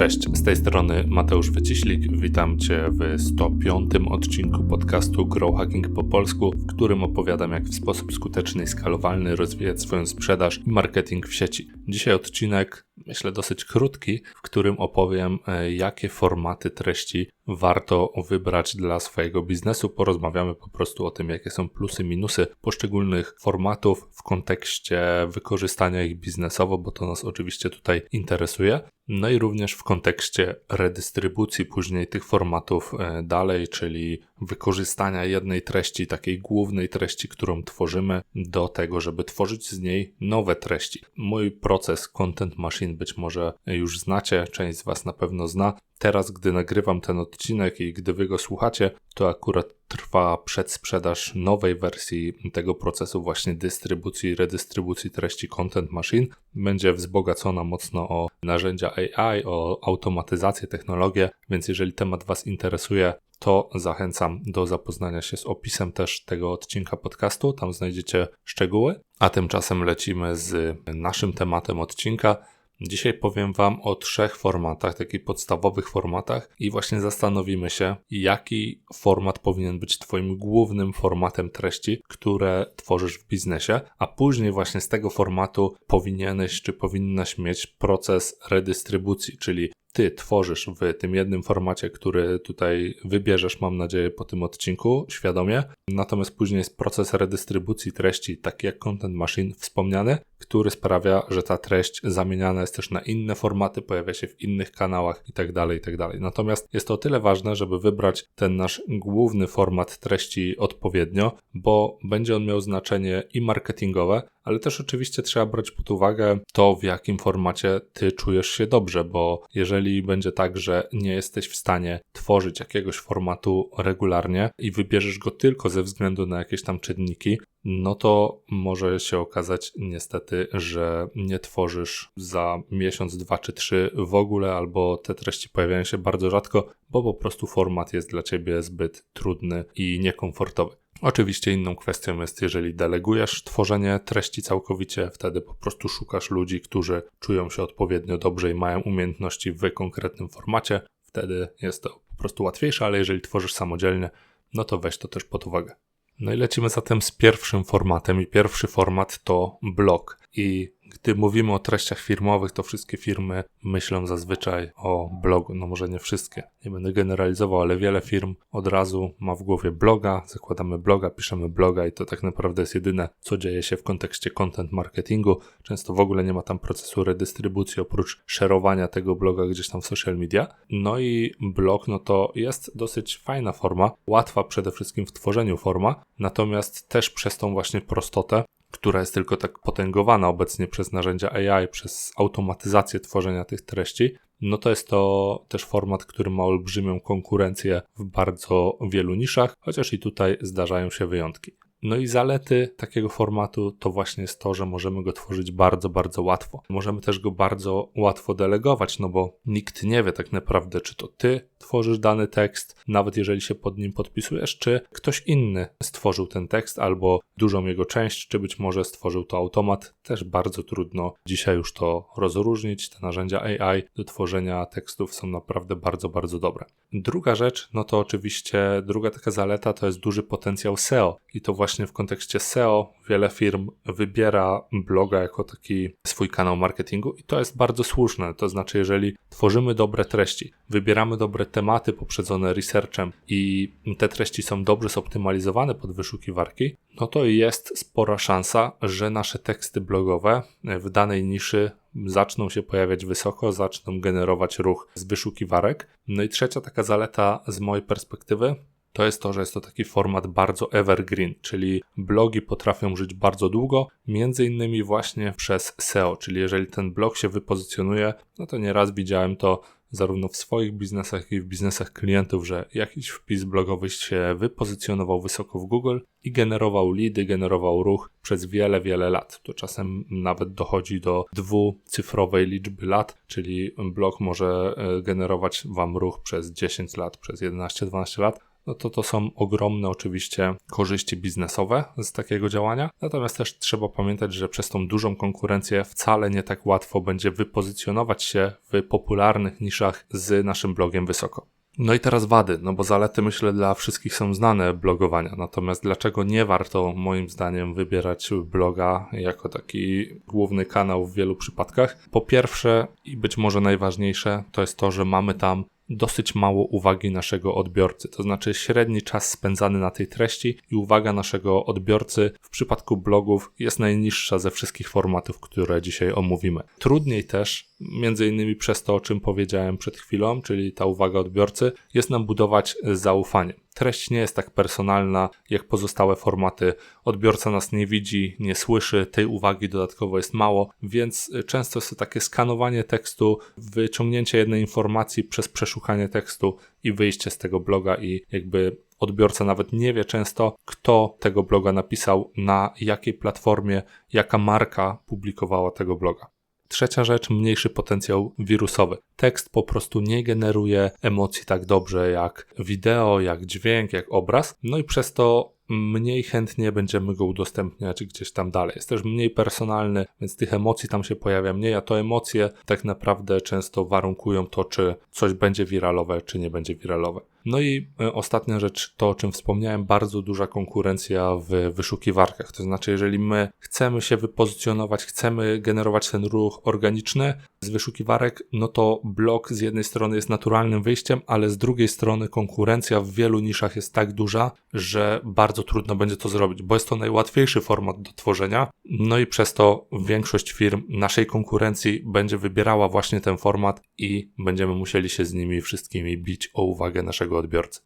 Cześć, z tej strony Mateusz Wyciślik. Witam Cię w 105 odcinku podcastu Grow Hacking po polsku, w którym opowiadam, jak w sposób skuteczny i skalowalny rozwijać swoją sprzedaż i marketing w sieci. Dzisiaj odcinek, myślę, dosyć krótki, w którym opowiem, e, jakie formaty treści warto wybrać dla swojego biznesu. Porozmawiamy po prostu o tym, jakie są plusy, minusy poszczególnych formatów w kontekście wykorzystania ich biznesowo, bo to nas oczywiście tutaj interesuje. No i również w kontekście redystrybucji później tych formatów e, dalej, czyli wykorzystania jednej treści, takiej głównej treści, którą tworzymy, do tego, żeby tworzyć z niej nowe treści. Mój proces Content Machine być może już znacie, część z Was na pewno zna. Teraz, gdy nagrywam ten odcinek i gdy Wy go słuchacie, to akurat trwa przedsprzedaż nowej wersji tego procesu właśnie dystrybucji, redystrybucji treści Content Machine. Będzie wzbogacona mocno o narzędzia AI, o automatyzację, technologię, więc jeżeli temat Was interesuje, to zachęcam do zapoznania się z opisem też tego odcinka podcastu. Tam znajdziecie szczegóły. A tymczasem lecimy z naszym tematem odcinka. Dzisiaj powiem Wam o trzech formatach, takich podstawowych formatach, i właśnie zastanowimy się, jaki format powinien być Twoim głównym formatem treści, które tworzysz w biznesie, a później właśnie z tego formatu powinieneś czy powinnaś mieć proces redystrybucji, czyli ty tworzysz w tym jednym formacie, który tutaj wybierzesz, mam nadzieję, po tym odcinku świadomie. Natomiast później jest proces redystrybucji treści, taki jak Content Machine wspomniany, który sprawia, że ta treść zamieniana jest też na inne formaty, pojawia się w innych kanałach itd. Tak itd. Tak Natomiast jest to o tyle ważne, żeby wybrać ten nasz główny format treści odpowiednio, bo będzie on miał znaczenie i marketingowe, ale też oczywiście trzeba brać pod uwagę to, w jakim formacie ty czujesz się dobrze, bo jeżeli będzie tak, że nie jesteś w stanie tworzyć jakiegoś formatu regularnie i wybierzesz go tylko ze względu na jakieś tam czynniki, no to może się okazać niestety, że nie tworzysz za miesiąc, dwa czy trzy w ogóle, albo te treści pojawiają się bardzo rzadko, bo po prostu format jest dla ciebie zbyt trudny i niekomfortowy. Oczywiście inną kwestią jest, jeżeli delegujesz tworzenie treści całkowicie, wtedy po prostu szukasz ludzi, którzy czują się odpowiednio dobrze i mają umiejętności w konkretnym formacie. Wtedy jest to po prostu łatwiejsze, ale jeżeli tworzysz samodzielnie, no to weź to też pod uwagę. No i lecimy zatem z pierwszym formatem i pierwszy format to blog. I gdy mówimy o treściach firmowych, to wszystkie firmy myślą zazwyczaj o blogu. No może nie wszystkie, nie będę generalizował, ale wiele firm od razu ma w głowie bloga, zakładamy bloga, piszemy bloga i to tak naprawdę jest jedyne, co dzieje się w kontekście content marketingu. Często w ogóle nie ma tam procesu redystrybucji oprócz szerowania tego bloga gdzieś tam w social media. No i blog, no to jest dosyć fajna forma, łatwa przede wszystkim w tworzeniu forma, natomiast też przez tą właśnie prostotę która jest tylko tak potęgowana obecnie przez narzędzia AI, przez automatyzację tworzenia tych treści, no to jest to też format, który ma olbrzymią konkurencję w bardzo wielu niszach, chociaż i tutaj zdarzają się wyjątki. No i zalety takiego formatu to właśnie jest to, że możemy go tworzyć bardzo, bardzo łatwo. Możemy też go bardzo łatwo delegować, no bo nikt nie wie tak naprawdę, czy to ty tworzysz dany tekst, nawet jeżeli się pod nim podpisujesz, czy ktoś inny stworzył ten tekst albo dużą jego część, czy być może stworzył to automat. Też bardzo trudno dzisiaj już to rozróżnić. Te narzędzia AI do tworzenia tekstów są naprawdę bardzo, bardzo dobre. Druga rzecz, no to oczywiście druga taka zaleta to jest duży potencjał SEO i to właśnie w kontekście SEO wiele firm wybiera bloga jako taki swój kanał marketingu i to jest bardzo słuszne. To znaczy, jeżeli tworzymy dobre treści, wybieramy dobre tematy poprzedzone researchem i te treści są dobrze zoptymalizowane pod wyszukiwarki, no to jest spora szansa, że nasze teksty blogowe w danej niszy zaczną się pojawiać wysoko, zaczną generować ruch z wyszukiwarek. No i trzecia taka zaleta z mojej perspektywy to jest to, że jest to taki format bardzo evergreen, czyli blogi potrafią żyć bardzo długo, między innymi właśnie przez SEO, czyli jeżeli ten blog się wypozycjonuje, no to nieraz widziałem to zarówno w swoich biznesach, jak i w biznesach klientów, że jakiś wpis blogowy się wypozycjonował wysoko w Google i generował leady, generował ruch przez wiele, wiele lat. To czasem nawet dochodzi do dwucyfrowej liczby lat, czyli blog może e, generować Wam ruch przez 10 lat, przez 11-12 lat no to to są ogromne oczywiście korzyści biznesowe z takiego działania. Natomiast też trzeba pamiętać, że przez tą dużą konkurencję wcale nie tak łatwo będzie wypozycjonować się w popularnych niszach z naszym blogiem wysoko. No i teraz wady, no bo zalety myślę dla wszystkich są znane blogowania. Natomiast dlaczego nie warto moim zdaniem wybierać bloga jako taki główny kanał w wielu przypadkach? Po pierwsze i być może najważniejsze to jest to, że mamy tam dosyć mało uwagi naszego odbiorcy, to znaczy średni czas spędzany na tej treści i uwaga naszego odbiorcy w przypadku blogów jest najniższa ze wszystkich formatów, które dzisiaj omówimy. Trudniej też, między innymi przez to, o czym powiedziałem przed chwilą, czyli ta uwaga odbiorcy, jest nam budować zaufanie treść nie jest tak personalna jak pozostałe formaty. Odbiorca nas nie widzi, nie słyszy, tej uwagi dodatkowo jest mało, więc często jest to takie skanowanie tekstu, wyciągnięcie jednej informacji przez przeszukanie tekstu i wyjście z tego bloga i jakby odbiorca nawet nie wie często, kto tego bloga napisał, na jakiej platformie, jaka marka publikowała tego bloga. Trzecia rzecz, mniejszy potencjał wirusowy. Tekst po prostu nie generuje emocji tak dobrze jak wideo, jak dźwięk, jak obraz, no i przez to mniej chętnie będziemy go udostępniać gdzieś tam dalej. Jest też mniej personalny, więc tych emocji tam się pojawia mniej, a to emocje tak naprawdę często warunkują to, czy coś będzie wiralowe, czy nie będzie wiralowe. No i e, ostatnia rzecz, to o czym wspomniałem, bardzo duża konkurencja w wyszukiwarkach. To znaczy, jeżeli my chcemy się wypozycjonować, chcemy generować ten ruch organiczny z wyszukiwarek, no to blog z jednej strony jest naturalnym wyjściem, ale z drugiej strony konkurencja w wielu niszach jest tak duża, że bardzo trudno będzie to zrobić, bo jest to najłatwiejszy format do tworzenia. No i przez to większość firm naszej konkurencji będzie wybierała właśnie ten format i będziemy musieli się z nimi wszystkimi bić o uwagę naszego odbiorcy.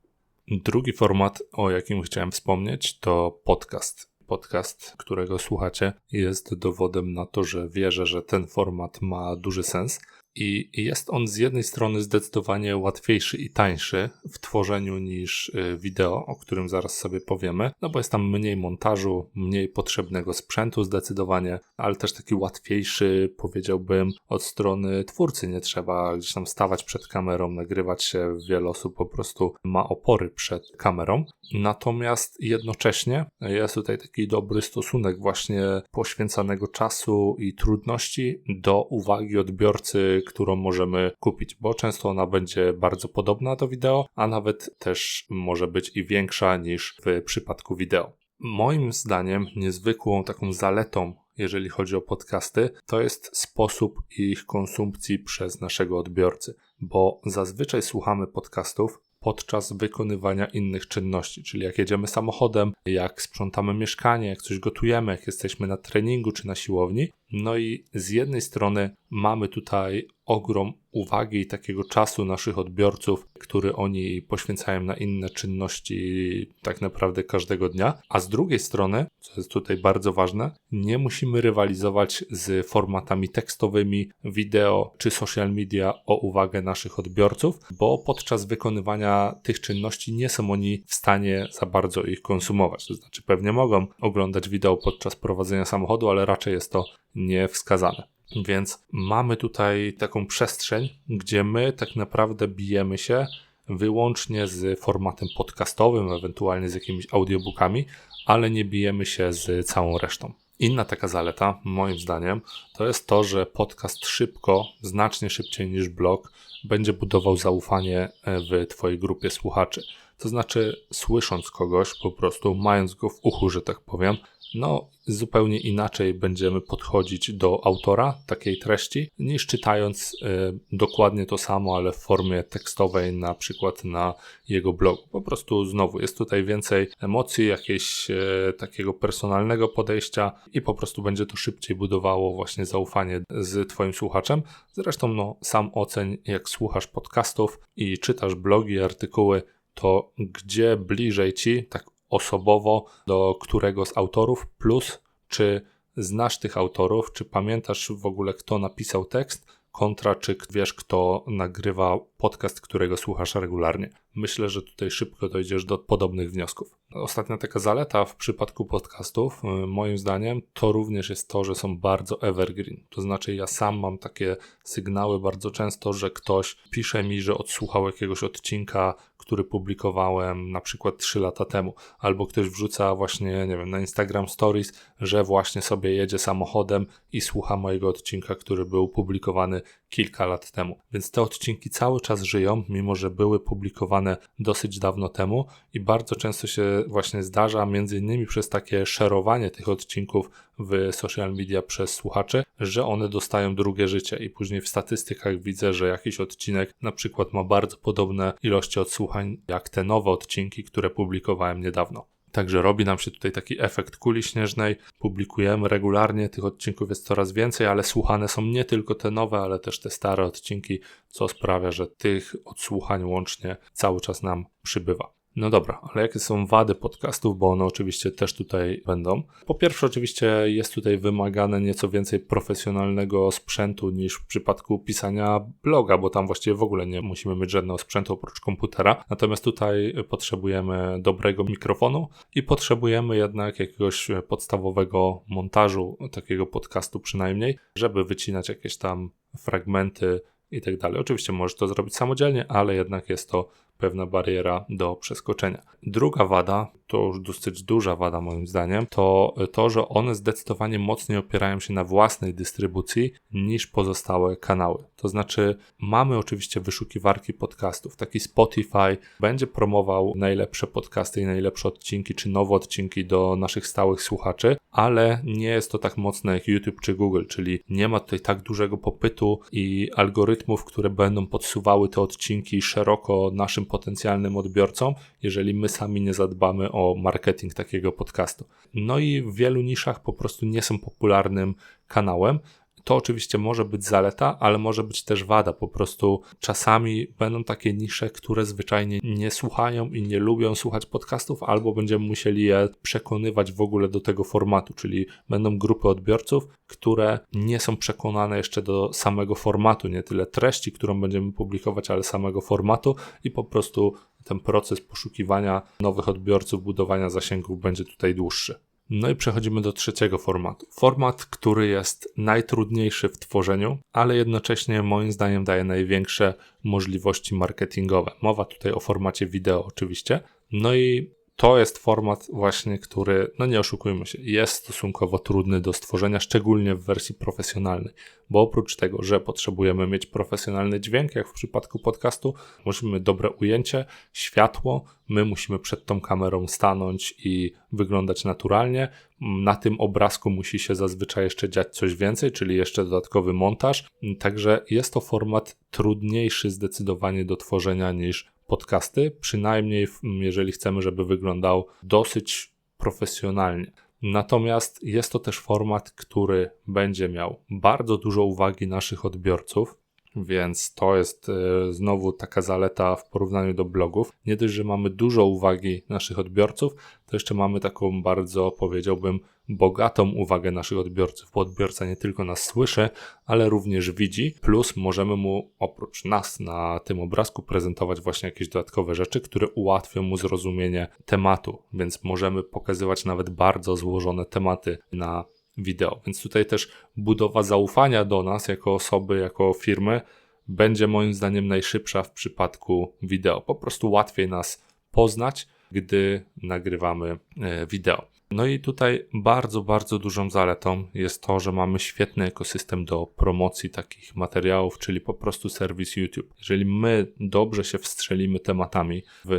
Drugi format, o jakim chciałem wspomnieć, to podcast. Podcast, którego słuchacie, jest dowodem na to, że wierzę, że ten format ma duży sens. I jest on z jednej strony zdecydowanie łatwiejszy i tańszy w tworzeniu niż y, wideo, o którym zaraz sobie powiemy, no bo jest tam mniej montażu, mniej potrzebnego sprzętu zdecydowanie, ale też taki łatwiejszy, powiedziałbym, od strony twórcy. Nie trzeba gdzieś tam stawać przed kamerą, nagrywać się. Wiele osób po prostu ma opory przed kamerą. Natomiast jednocześnie jest tutaj taki dobry stosunek właśnie poświęcanego czasu i trudności do uwagi odbiorcy, którą możemy kupić, bo często ona będzie bardzo podobna do wideo, a nawet też może być i większa niż w przypadku wideo. Moim zdaniem niezwykłą taką zaletą jeżeli chodzi o podcasty, to jest sposób ich konsumpcji przez naszego odbiorcy, bo zazwyczaj słuchamy podcastów podczas wykonywania innych czynności, czyli jak jedziemy samochodem, jak sprzątamy mieszkanie, jak coś gotujemy, jak jesteśmy na treningu czy na siłowni. No i z jednej strony mamy tutaj ogrom uwagi i takiego czasu naszych odbiorców, który oni poświęcają na inne czynności tak naprawdę każdego dnia, a z drugiej strony, co jest tutaj bardzo ważne, nie musimy rywalizować z formatami tekstowymi, wideo czy social media o uwagę naszych odbiorców, bo podczas wykonywania tych czynności nie są oni w stanie za bardzo ich konsumować. To znaczy pewnie mogą oglądać wideo podczas prowadzenia samochodu, ale raczej jest to niewskazane. Więc mamy tutaj taką przestrzeń, gdzie my tak naprawdę bijemy się wyłącznie z formatem podcastowym, ewentualnie z jakimiś audiobookami, ale nie bijemy się z całą resztą. Inna taka zaleta, moim zdaniem, to jest to, że podcast szybko, znacznie szybciej niż blog, będzie budował zaufanie w Twojej grupie słuchaczy. To znaczy, słysząc kogoś, po prostu mając go w uchu, że tak powiem, no zupełnie inaczej będziemy podchodzić do autora takiej treści, niż czytając y, dokładnie to samo, ale w formie tekstowej, na przykład na jego blogu. Po prostu znowu jest tutaj więcej emocji, jakiegoś y, takiego personalnego podejścia i po prostu będzie to szybciej budowało właśnie zaufanie z Twoim słuchaczem. Zresztą, no, sam oceń, jak słuchasz podcastów i czytasz blogi, artykuły, to gdzie bliżej ci, tak osobowo do którego z autorów, plus czy znasz tych autorów, czy pamiętasz w ogóle kto napisał tekst, kontra czy wiesz kto nagrywa podcast, którego słuchasz regularnie. Myślę, że tutaj szybko dojdziesz do podobnych wniosków. Ostatnia taka zaleta w przypadku podcastów, y, moim zdaniem, to również jest to, że są bardzo evergreen. To znaczy, ja sam mam takie sygnały bardzo często, że ktoś pisze mi, że odsłuchał jakiegoś odcinka, który publikowałem na przykład 3 lata temu, albo ktoś wrzuca właśnie, nie wiem, na Instagram Stories, że właśnie sobie jedzie samochodem i słucha mojego odcinka, który był publikowany kilka lat temu. Więc te odcinki cały czas żyją, mimo że były publikowane dosyć dawno temu i bardzo często się właśnie zdarza, między innymi przez takie szerowanie tych odcinków w social media przez słuchaczy, że one dostają drugie życie i później w statystykach widzę, że jakiś odcinek na przykład ma bardzo podobne ilości odsłuchań jak te nowe odcinki, które publikowałem niedawno. Także robi nam się tutaj taki efekt kuli śnieżnej. Publikujemy regularnie, tych odcinków jest coraz więcej, ale słuchane są nie tylko te nowe, ale też te stare odcinki, co sprawia, że tych odsłuchań łącznie cały czas nam przybywa. No dobra, ale jakie są wady podcastów, bo one oczywiście też tutaj będą. Po pierwsze, oczywiście jest tutaj wymagane nieco więcej profesjonalnego sprzętu niż w przypadku pisania bloga, bo tam właściwie w ogóle nie musimy mieć żadnego sprzętu oprócz komputera. Natomiast tutaj potrzebujemy dobrego mikrofonu i potrzebujemy jednak jakiegoś podstawowego montażu takiego podcastu przynajmniej, żeby wycinać jakieś tam fragmenty i tak dalej. Oczywiście możesz to zrobić samodzielnie, ale jednak jest to pewna bariera do przeskoczenia. Druga wada, to już dosyć duża wada moim zdaniem, to to, że one zdecydowanie mocniej opierają się na własnej dystrybucji niż pozostałe kanały. To znaczy, mamy oczywiście wyszukiwarki podcastów. Taki Spotify będzie promował najlepsze podcasty i najlepsze odcinki, czy nowe odcinki do naszych stałych słuchaczy, ale nie jest to tak mocne jak YouTube czy Google, czyli nie ma tutaj tak dużego popytu i algorytmów, które będą podsuwały te odcinki szeroko naszym potencjalnym odbiorcom, jeżeli my sami nie zadbamy o marketing takiego podcastu. No i w wielu niszach po prostu nie są popularnym kanałem, to oczywiście może być zaleta, ale może być też wada. Po prostu czasami będą takie nisze, które zwyczajnie nie słuchają i nie lubią słuchać podcastów, albo będziemy musieli je przekonywać w ogóle do tego formatu, czyli będą grupy odbiorców, które nie są przekonane jeszcze do samego formatu, nie tyle treści, którą będziemy publikować, ale samego formatu i po prostu ten proces poszukiwania nowych odbiorców, budowania zasięgów będzie tutaj dłuższy. No i przechodzimy do trzeciego formatu. Format, który jest najtrudniejszy w tworzeniu, ale jednocześnie moim zdaniem daje największe możliwości marketingowe. Mowa tutaj o formacie wideo oczywiście. No i to jest format właśnie, który, no nie oszukujmy się, jest stosunkowo trudny do stworzenia, szczególnie w wersji profesjonalnej, bo oprócz tego, że potrzebujemy mieć profesjonalny dźwięk, jak w przypadku podcastu, musimy dobre ujęcie, światło, my musimy przed tą kamerą stanąć i wyglądać naturalnie. Na tym obrazku musi się zazwyczaj jeszcze dziać coś więcej, czyli jeszcze dodatkowy montaż. Także jest to format trudniejszy zdecydowanie do tworzenia niż podcasty, przynajmniej jeżeli chcemy, żeby wyglądał dosyć profesjonalnie. Natomiast jest to też format, który będzie miał bardzo dużo uwagi naszych odbiorców, więc to jest e, znowu taka zaleta w porównaniu do blogów. Nie dość, że mamy dużo uwagi naszych odbiorców, to jeszcze mamy taką bardzo, powiedziałbym, bogatą uwagę naszych odbiorców, bo odbiorca nie tylko nas słyszy, ale również widzi, plus możemy mu oprócz nas na tym obrazku prezentować właśnie jakieś dodatkowe rzeczy, które ułatwią mu zrozumienie tematu, więc możemy pokazywać nawet bardzo złożone tematy na wideo. Więc tutaj też budowa zaufania do nas jako osoby, jako firmy będzie moim zdaniem najszybsza w przypadku wideo. Po prostu łatwiej nas poznać, gdy nagrywamy e, wideo. No i tutaj bardzo, bardzo dużą zaletą jest to, że mamy świetny ekosystem do promocji takich materiałów, czyli po prostu serwis YouTube. Jeżeli my dobrze się wstrzelimy tematami w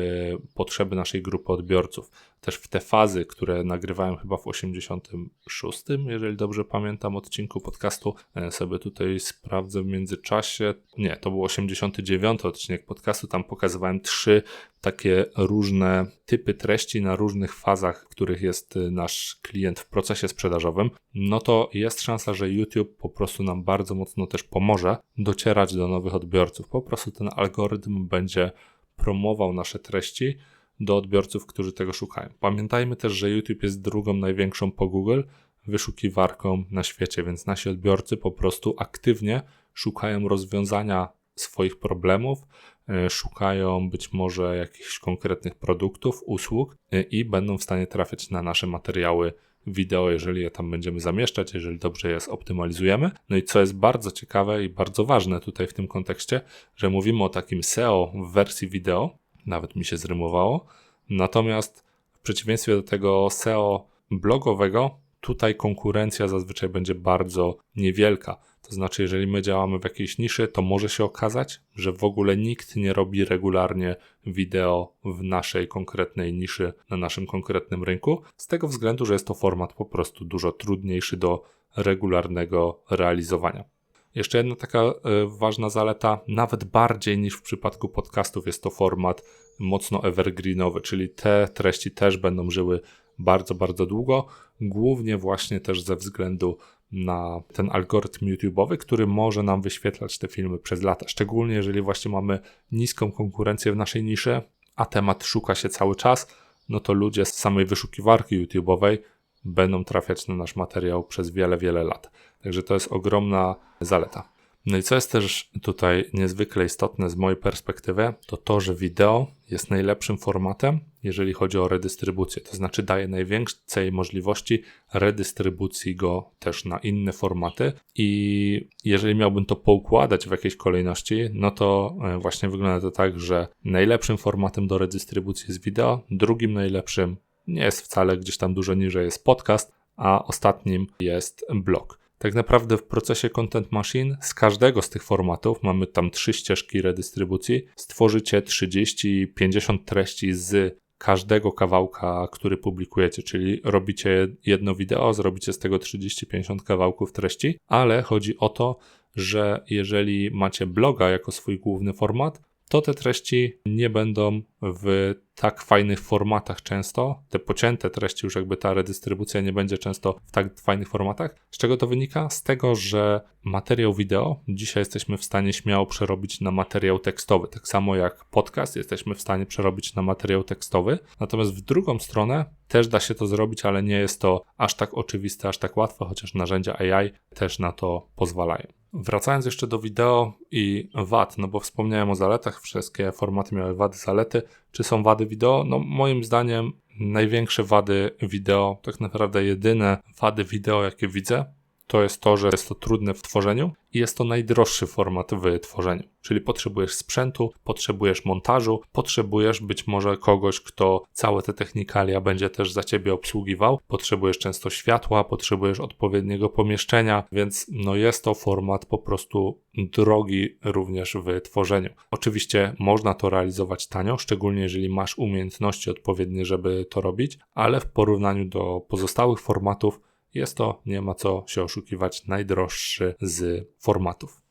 potrzeby naszej grupy odbiorców, też w te fazy, które nagrywałem chyba w 86, jeżeli dobrze pamiętam, odcinku podcastu. E, sobie tutaj sprawdzę w międzyczasie. Nie, to był 89 odcinek podcastu. Tam pokazywałem trzy takie różne typy treści na różnych fazach, w których jest e, nasz klient w procesie sprzedażowym. No to jest szansa, że YouTube po prostu nam bardzo mocno też pomoże docierać do nowych odbiorców. Po prostu ten algorytm będzie promował nasze treści do odbiorców, którzy tego szukają. Pamiętajmy też, że YouTube jest drugą największą po Google wyszukiwarką na świecie, więc nasi odbiorcy po prostu aktywnie szukają rozwiązania swoich problemów, e, szukają być może jakichś konkretnych produktów, usług e, i będą w stanie trafiać na nasze materiały wideo, jeżeli je tam będziemy zamieszczać, jeżeli dobrze je zoptymalizujemy. No i co jest bardzo ciekawe i bardzo ważne tutaj w tym kontekście, że mówimy o takim SEO w wersji wideo, nawet mi się zrymowało, natomiast w przeciwieństwie do tego SEO blogowego, tutaj konkurencja zazwyczaj będzie bardzo niewielka. To znaczy, jeżeli my działamy w jakiejś niszy, to może się okazać, że w ogóle nikt nie robi regularnie wideo w naszej konkretnej niszy, na naszym konkretnym rynku, z tego względu, że jest to format po prostu dużo trudniejszy do regularnego realizowania. Jeszcze jedna taka y, ważna zaleta, nawet bardziej niż w przypadku podcastów, jest to format mocno evergreenowy, czyli te treści też będą żyły bardzo, bardzo długo, głównie właśnie też ze względu na ten algorytm YouTube'owy, który może nam wyświetlać te filmy przez lata. Szczególnie jeżeli właśnie mamy niską konkurencję w naszej niszy, a temat szuka się cały czas, no to ludzie z samej wyszukiwarki YouTube'owej będą trafiać na nasz materiał przez wiele, wiele lat. Także to jest ogromna zaleta. No i co jest też tutaj niezwykle istotne z mojej perspektywy, to to, że wideo jest najlepszym formatem, jeżeli chodzi o redystrybucję. To znaczy daje największej możliwości redystrybucji go też na inne formaty. I jeżeli miałbym to poukładać w jakiejś kolejności, no to e, właśnie wygląda to tak, że najlepszym formatem do redystrybucji jest wideo, drugim najlepszym nie jest wcale gdzieś tam dużo niżej jest podcast, a ostatnim jest blog. Tak naprawdę w procesie Content Machine z każdego z tych formatów, mamy tam trzy ścieżki redystrybucji, stworzycie 30-50 treści z każdego kawałka, który publikujecie, czyli robicie jedno wideo, zrobicie z tego 30-50 kawałków treści, ale chodzi o to, że jeżeli macie bloga jako swój główny format, to te treści nie będą w tak fajnych formatach często. Te pocięte treści, już jakby ta redystrybucja nie będzie często w tak fajnych formatach. Z czego to wynika? Z tego, że materiał wideo dzisiaj jesteśmy w stanie śmiało przerobić na materiał tekstowy. Tak samo jak podcast jesteśmy w stanie przerobić na materiał tekstowy. Natomiast w drugą stronę też da się to zrobić, ale nie jest to aż tak oczywiste, aż tak łatwe, chociaż narzędzia AI też na to pozwalają. Wracając jeszcze do wideo i wad, no bo wspomniałem o zaletach, wszystkie formaty miały wady, zalety. Czy są wady wideo? No moim zdaniem największe wady wideo, tak naprawdę jedyne wady wideo, jakie widzę, to jest to, że jest to trudne w tworzeniu i jest to najdroższy format w tworzeniu. Czyli potrzebujesz sprzętu, potrzebujesz montażu, potrzebujesz być może kogoś, kto całe te technikalia będzie też za ciebie obsługiwał, potrzebujesz często światła, potrzebujesz odpowiedniego pomieszczenia, więc no jest to format po prostu drogi również w tworzeniu. Oczywiście można to realizować tanio, szczególnie jeżeli masz umiejętności odpowiednie, żeby to robić, ale w porównaniu do pozostałych formatów jest to, nie ma co się oszukiwać, najdroższy z formatów.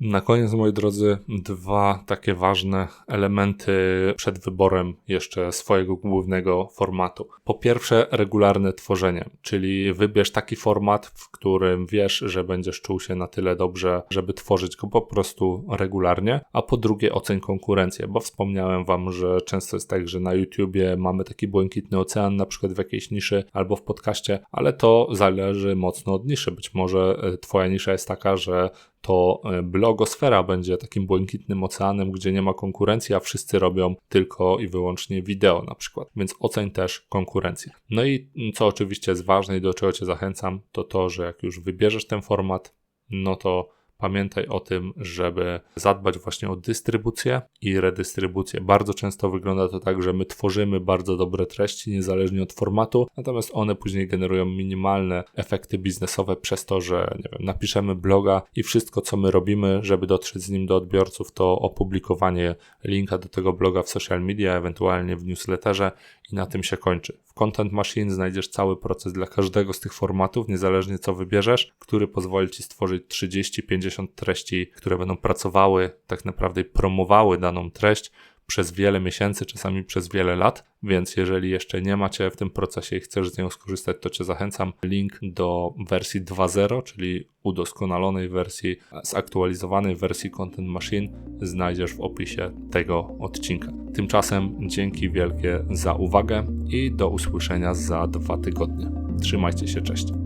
Na koniec, moi drodzy, dwa takie ważne elementy przed wyborem jeszcze swojego głównego formatu. Po pierwsze, regularne tworzenie, czyli wybierz taki format, w którym wiesz, że będziesz czuł się na tyle dobrze, żeby tworzyć go po prostu regularnie. A po drugie, oceń konkurencję, bo wspomniałem Wam, że często jest tak, że na YouTubie mamy taki błękitny ocean, na przykład w jakiejś niszy albo w podcaście, ale to zależy mocno od niszy. Być może e, Twoja nisza jest taka, że to e, blogosfera będzie takim błękitnym oceanem, gdzie nie ma konkurencji, a wszyscy robią tylko i wyłącznie wideo na przykład. Więc oceń też konkurencję. No i co oczywiście jest ważne i do czego Cię zachęcam, to to, że jak już wybierzesz ten format, no to Pamiętaj o tym, żeby zadbać właśnie o dystrybucję i redystrybucję. Bardzo często wygląda to tak, że my tworzymy bardzo dobre treści, niezależnie od formatu, natomiast one później generują minimalne efekty biznesowe przez to, że nie wiem, napiszemy bloga i wszystko, co my robimy, żeby dotrzeć z nim do odbiorców, to opublikowanie linka do tego bloga w social media, ewentualnie w newsletterze i na tym się kończy. W Content Machine znajdziesz cały proces dla każdego z tych formatów, niezależnie co wybierzesz, który pozwoli ci stworzyć 30-50 treści, które będą pracowały, tak naprawdę promowały daną treść przez wiele miesięcy, czasami przez wiele lat, więc jeżeli jeszcze nie macie w tym procesie i chcesz z nią skorzystać, to Cię zachęcam. Link do wersji 2.0, czyli udoskonalonej wersji, zaktualizowanej wersji Content Machine znajdziesz w opisie tego odcinka. Tymczasem dzięki wielkie za uwagę i do usłyszenia za dwa tygodnie. Trzymajcie się, cześć.